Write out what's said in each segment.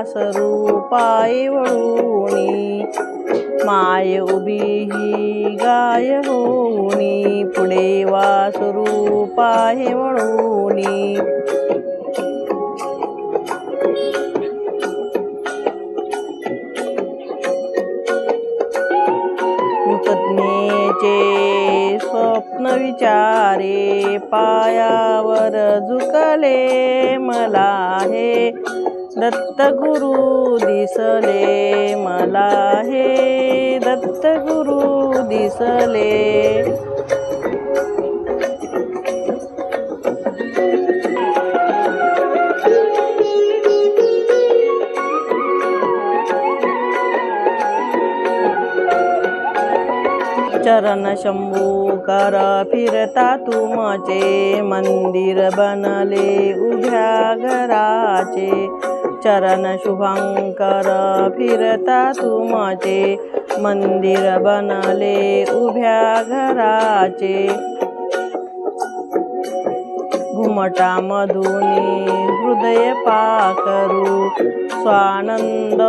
पुढे पाय वळूनी. माय उभी ही गाय होऊनी. पुढे वासरू पाय वळूनी. कृतज्ञेचे स्वप्न विचारे पायावर झुकले. मला हे दत्त गुरु दिसले मला हे. दत्त गुरु दिसले. चरण शंभू कर फिरता तुमचे मंदिर बनले. उभ्या घराचे चरण शुभंकर फिरता तुमचे मंदिर बनले उभ्या घराचे. घुमटामधुनी हृदय पाकरू स्वानंद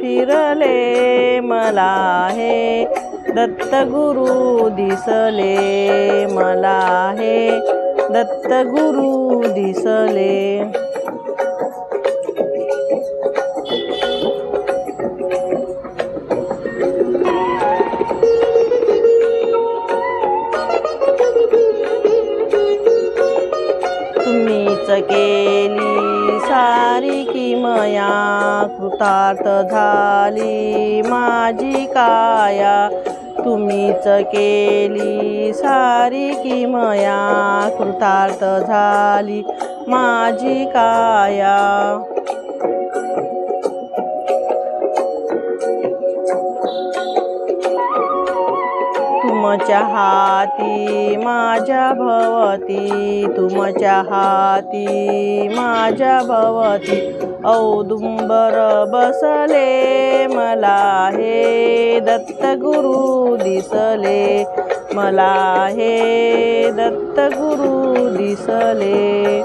फिरले मला हे. दत्त गुरु दिसले मला हे. दत्त गुरु दिसले. तुम्हीच केली. सारी की मया कृतार्थ झाली. माझी काया तुम्हीच केली. सारी की मया कृतार्थ झाली. माझी काया तुमच्या हाती माझ्या भवती तुमच्या हाती माझ्या भवती. औदुंबर बसले मला हे दत्त गुरु दिसले. मला हे दत्त गुरु दिसले.